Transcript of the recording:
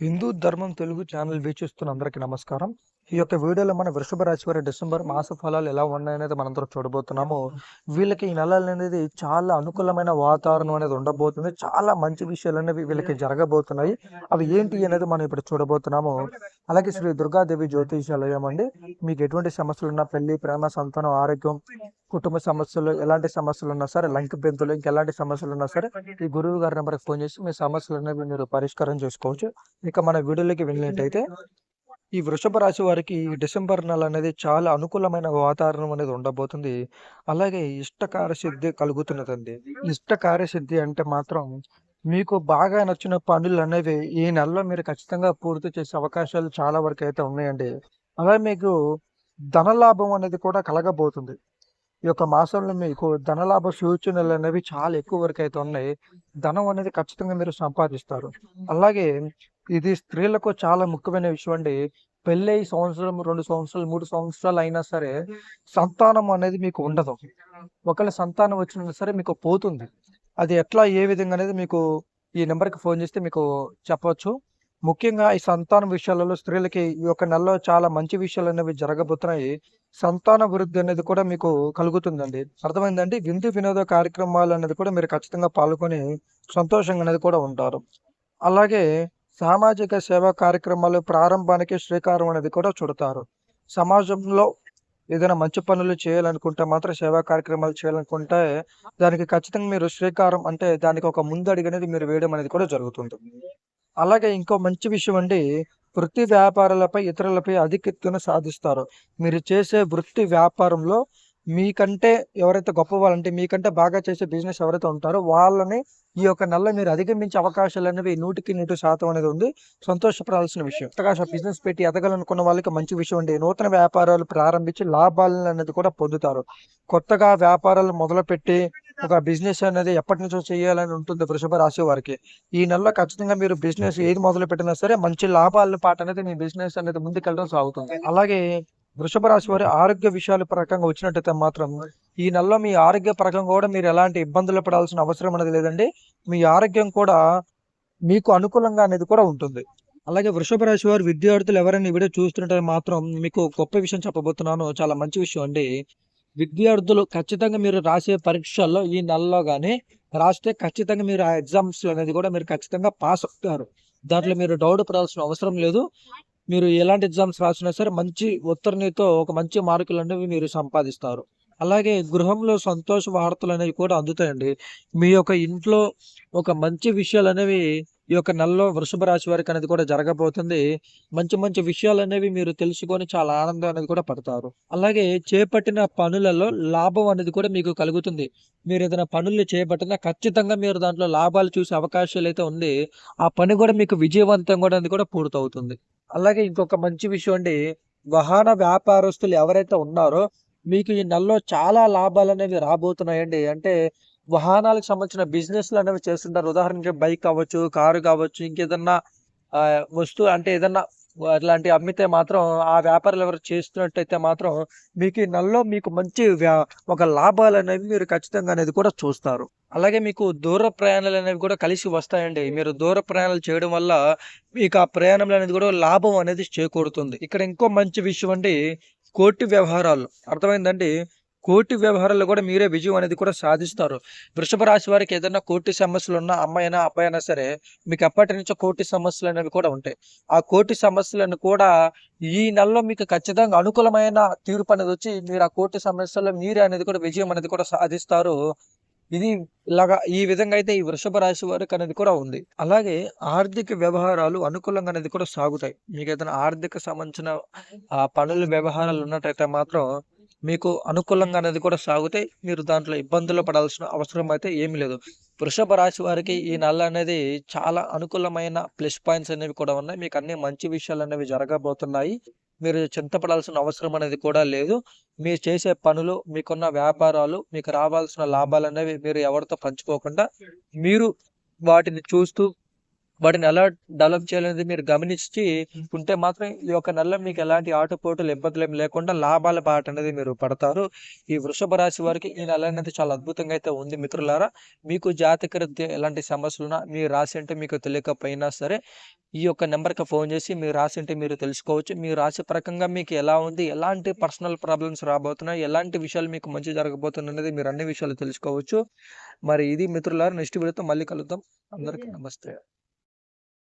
హిందూ ధర్మం తెలుగు ఛానల్ వీక్షిస్తున్న అందరికీ నమస్కారం. ఈ యొక్క వీడియోలో మన వృషభ రాశి వారి డిసెంబర్ మాస ఫలాలు ఎలా ఉన్నాయనేది మనందరం చూడబోతున్నాము. వీళ్ళకి ఈ నెల అనేది చాలా అనుకూలమైన వాతావరణం అనేది ఉండబోతుంది. చాలా మంచి విషయాలు అనేవి వీళ్ళకి జరగబోతున్నాయి. అవి ఏంటి అనేది మనం ఇప్పుడు చూడబోతున్నాము. అలాగే శ్రీ దుర్గాదేవి జ్యోతిషాలయం అండి. మీకు ఎటువంటి సమస్యలు ఉన్నా పెళ్ళి ప్రేమ సంతానం ఆరోగ్యం కుటుంబ సమస్యలు ఎలాంటి సమస్యలు ఉన్నా సరే లంక పెంతులు ఇంకెలాంటి సమస్యలు ఉన్నా సరే ఈ గురువు గారి నెంబర్కి ఫోన్ చేసి మీ సమస్యలు అనేవి మీరు పరిష్కారం చేసుకోవచ్చు. ఇక మన వీడియోలోకి వెళ్ళినట్టయితే ఈ వృషభ రాశి వారికి డిసెంబర్ నెల అనేది చాలా అనుకూలమైన వాతావరణం అనేది ఉండబోతుంది. అలాగే ఇష్ట సిద్ధి కలుగుతున్నదండి. ఇష్ట సిద్ధి అంటే మాత్రం మీకు బాగా నచ్చిన పనులు అనేవి ఈ నెలలో మీరు ఖచ్చితంగా పూర్తి చేసే అవకాశాలు చాలా వరకు అయితే ఉన్నాయండి. అలాగే మీకు ధనలాభం అనేది కూడా కలగబోతుంది. ఈ యొక్క మాసంలో మీకు ధనలాభ సూచనలు అనేవి చాలా ఎక్కువ వరకు అయితే ఉన్నాయి. ధనం అనేది ఖచ్చితంగా మీరు సంపాదిస్తారు. అలాగే ఇది స్త్రీలకు చాలా ముఖ్యమైన విషయం అండి పెళ్ళై సంవత్సరం రెండు సంవత్సరాలు మూడు సంవత్సరాలు అయినా సరే సంతానం అనేది మీకు ఉండదు. ఒకవేళ సంతానం వచ్చినా సరే మీకు పోతుంది. అది ఎట్లా ఏ విధంగా అనేది మీకు ఈ నెంబర్కి ఫోన్ చేస్తే మీకు చెప్పవచ్చు. ముఖ్యంగా ఈ సంతానం విషయాలలో స్త్రీలకి ఈ యొక్క నెలలో చాలా మంచి విషయాలు అనేవి జరగబోతున్నాయి. సంతాన వృద్ధి అనేది కూడా మీకు కలుగుతుందండి. అర్థమైందండి? విందు వినోద కార్యక్రమాలు అనేది కూడా మీరు ఖచ్చితంగా పాల్గొని సంతోషంగా అనేది కూడా ఉంటారు. అలాగే సామాజిక సేవా కార్యక్రమాలు ప్రారంభానికి శ్రీకారం అనేది కూడా చుడతారు. సమాజంలో ఏదైనా మంచి పనులు చేయాలనుకుంటే మాత్రం సేవా కార్యక్రమాలు చేయాలనుకుంటే దానికి ఖచ్చితంగా మీరు శ్రీకారం అంటే దానికి ఒక ముందడుగు అనేది మీరు వేయడం అనేది కూడా జరుగుతుంది. అలాగే ఇంకో మంచి విషయం అండి వృత్తి వ్యాపారాలపై ఇతరులపై అధికెత్తున సాధిస్తారు. మీరు చేసే వృత్తి వ్యాపారంలో మీకంటే ఎవరైతే గొప్ప వాళ్ళంటే మీకంటే బాగా చేసే బిజినెస్ ఎవరైతే ఉంటారో వాళ్ళని ఈ యొక్క నెల మీరు అధిగమించే అవకాశాలు అనేవి నూటికి నూటి శాతం అనేది ఉంది. సంతోషపడాల్సిన విషయం. కొత్తగా బిజినెస్ పెట్టి ఎదగాలనుకున్న వాళ్ళకి మంచి విషయం అండి. నూతన వ్యాపారాలు ప్రారంభించి లాభాలను అనేది కూడా పొందుతారు. కొత్తగా వ్యాపారాలు మొదలుపెట్టి ఒక బిజినెస్ అనేది ఎప్పటి నుంచో చేయాలని ఉంటుంది వృషభ రాశి వారికి. ఈ నెలలో ఖచ్చితంగా మీరు బిజినెస్ ఏది మొదలు పెట్టినా సరే మంచి లాభాల పాట అనేది మీ బిజినెస్ అనేది ముందుకెళ్ళడం సాగుతుంది. అలాగే వృషభ రాశి వారి ఆరోగ్య విషయాల పరకంగా వచ్చినట్టయితే మాత్రం ఈ నెలలో మీ ఆరోగ్య పరకంగా కూడా మీరు ఎలాంటి ఇబ్బందులు పడాల్సిన అవసరం అనేది లేదండి. మీ ఆరోగ్యం కూడా మీకు అనుకూలంగా అనేది కూడా ఉంటుంది. అలాగే వృషభ రాశి వారు విద్యార్థులు ఎవరైనా ఈ వీడియో చూస్తుంటే మాత్రం మీకు గొప్ప విషయం చెప్పబోతున్నాను. చాలా మంచి విషయం అండి. విద్యార్థులు ఖచ్చితంగా మీరు రాసే పరీక్షల్లో ఈ నెలలో కానీ రాస్తే ఖచ్చితంగా మీరు ఆ ఎగ్జామ్స్ అనేది కూడా మీరు ఖచ్చితంగా పాస్ అవుతారు. దాంట్లో మీరు డౌట్ పడాల్సిన అవసరం లేదు. మీరు ఎలాంటి ఎగ్జామ్స్ రాసినా సరే మంచి ఉత్తరణితో ఒక మంచి మార్కులు అనేవి మీరు సంపాదిస్తారు. అలాగే గృహంలో సంతోష వార్తలు అనేవి కూడా అందుతాయండి. మీ యొక్క ఇంట్లో ఒక మంచి విషయాలు అనేవి ఈ యొక్క నెలలో వృషభ రాశి వారికి అనేది కూడా జరగబోతుంది. మంచి మంచి విషయాలు అనేవి మీరు తెలుసుకొని చాలా ఆనందం అనేది కూడా పడతారు. అలాగే చేపట్టిన పనులలో లాభం అనేది కూడా మీకు కలుగుతుంది. మీరు ఏదైనా పనులు చేపట్టినా ఖచ్చితంగా మీరు దాంట్లో లాభాలు చూసే అవకాశాలు అయితే ఉంది. ఆ పని కూడా మీకు విజయవంతం కూడా అనేది కూడా పూర్తవుతుంది. అలాగే ఇంకొక మంచి విషయం అండి. వాహన వ్యాపారస్తులు ఎవరైతే ఉన్నారో మీకు ఈ నెలలో చాలా లాభాలు అనేవి రాబోతున్నాయండి. అంటే వాహనాలకు సంబంధించిన బిజినెస్లు అనేవి చేస్తుంటారు. ఉదాహరణకి బైక్ కావచ్చు కారు కావచ్చు ఇంకేదన్నా వస్తువు అంటే ఏదన్నా అట్లాంటివి అమ్మితే మాత్రం ఆ వ్యాపారాలు ఎవరు చేస్తున్నట్టయితే మాత్రం మీకు ఈ నెలలో మీకు మంచి వ్యా- ఒక లాభాలు అనేవి మీరు ఖచ్చితంగా అనేది కూడా చూస్తారు. అలాగే మీకు దూర ప్రయాణాలు అనేవి కూడా కలిసి వస్తాయండి. మీరు దూర ప్రయాణాలు చేయడం వల్ల మీకు ఆ ప్రయాణంలో అనేది కూడా లాభం అనేది చేకూరుతుంది. ఇక్కడ ఇంకో మంచి విషయం అండి కోర్టు వ్యవహారాలు. అర్థమైందండి? కోర్టు వ్యవహారాల్లో కూడా మీరే విజయం అనేది కూడా సాధిస్తారు. వృషభ రాశి వారికి ఏదైనా కోర్టు సమస్యలు ఉన్నా అమ్మాయి అయినా అబ్బాయి అయినా సరే మీకు ఎప్పటి నుంచో కోర్టు సమస్యలు అనేవి కూడా ఉంటాయి. ఆ కోర్టు సమస్యలను కూడా ఈ నెలలో మీకు ఖచ్చితంగా అనుకూలమైన తీర్పు అనేది వచ్చి మీరు ఆ కోర్టు సమస్యల్లో మీరే అనేది కూడా విజయం అనేది కూడా సాధిస్తారు. ఇది ఇలాగా ఈ విధంగా అయితే ఈ వృషభ రాశి వారికి అనేది కూడా ఉంది. అలాగే ఆర్థిక వ్యవహారాలు అనుకూలంగా అనేది కూడా సాగుతాయి. మీకు ఏదైనా ఆర్థిక సంబంధించిన ఆ పనుల వ్యవహారాలు ఉన్నట్టయితే మాత్రం మీకు అనుకూలంగా అనేది కూడా సాగుతాయి మీరు దాంట్లో ఇబ్బందులు పడాల్సిన అవసరం అయితే ఏమీ లేదు. వృషభ రాశి వారికి ఈ నెల అనేది చాలా అనుకూలమైన ప్లస్ పాయింట్స్ అనేవి కూడా ఉన్నాయి. మీకు అన్ని మంచి విషయాలు అనేవి జరగబోతున్నాయి. మీరు చింతపడాల్సిన అవసరం అనేది కూడా లేదు. మీరు చేసే పనులు మీకున్న వ్యాపారాలు మీకు రావాల్సిన లాభాలు అనేవి మీరు ఎవరితో పంచుకోకుండా మీరు వాటిని చూస్తూ వాటిని ఎలా డెవలప్ చేయాలనేది మీరు గమనించి ఉంటే మాత్రం ఈ యొక్క నెలలో మీకు ఎలాంటి ఆటుపోటులు ఇబ్బందులు ఏమి లేకుండా లాభాల బాట అనేది మీరు పడతారు. ఈ వృషభ రాశి వారికి ఈ నెల అనేది చాలా అద్భుతంగా అయితే ఉంది మిత్రులారా. మీకు జాతక రీత్యా ఎలాంటి సమస్యలు ఉన్నా మీ రాశి అంటే మీకు తెలియకపోయినా సరే ఈ యొక్క నెంబర్కి ఫోన్ చేసి మీ రాశి అంటే మీరు తెలుసుకోవచ్చు. మీ రాశి ప్రకంగా మీకు ఎలా ఉంది? ఎలాంటి పర్సనల్ ప్రాబ్లమ్స్ రాబోతున్నాయి? ఎలాంటి విషయాలు మీకు మంచి జరగబోతుంది అనేది మీరు అన్ని విషయాలు తెలుసుకోవచ్చు. మరి ఇది మిత్రులారా నెక్స్ట్ వీడియోతో మళ్ళీ కలుద్దాం. అందరికీ నమస్తే.